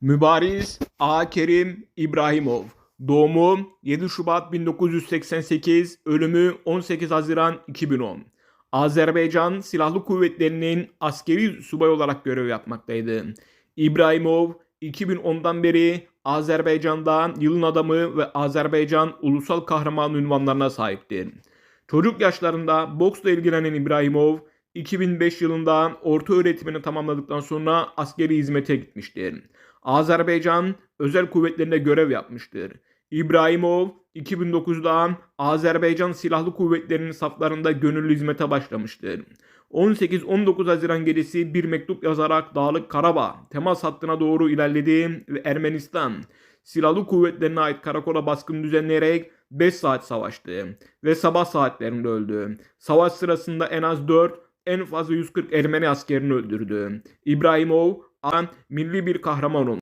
Mübariz A. Kerim İbrahimov Doğumu 7 Şubat 1988 Ölümü 18 Haziran 2010 Azerbaycan Silahlı Kuvvetleri'nin askeri subay olarak görev yapmaktaydı. İbrahimov 2010'dan beri Azerbaycan'da yılın adamı ve Azerbaycan ulusal kahraman ünvanlarına sahiptir. Çocuk yaşlarında boksla ilgilenen İbrahimov 2005 yılında orta öğretimini tamamladıktan sonra askeri hizmete gitmiştir. Azerbaycan özel kuvvetlerinde görev yapmıştır. İbrahimov 2009'da Azerbaycan Silahlı Kuvvetleri'nin saflarında gönüllü hizmete başlamıştır. 18-19 Haziran gecesi bir mektup yazarak Dağlık Karabağ temas hattına doğru ilerledi ve Ermenistan Silahlı Kuvvetlerine ait karakola baskın düzenleyerek 5 saat savaştı ve sabah saatlerinde öldü. Savaş sırasında en az 4, en fazla 140 Ermeni askerini öldürdü. İbrahimov an milli bir kahraman oldu.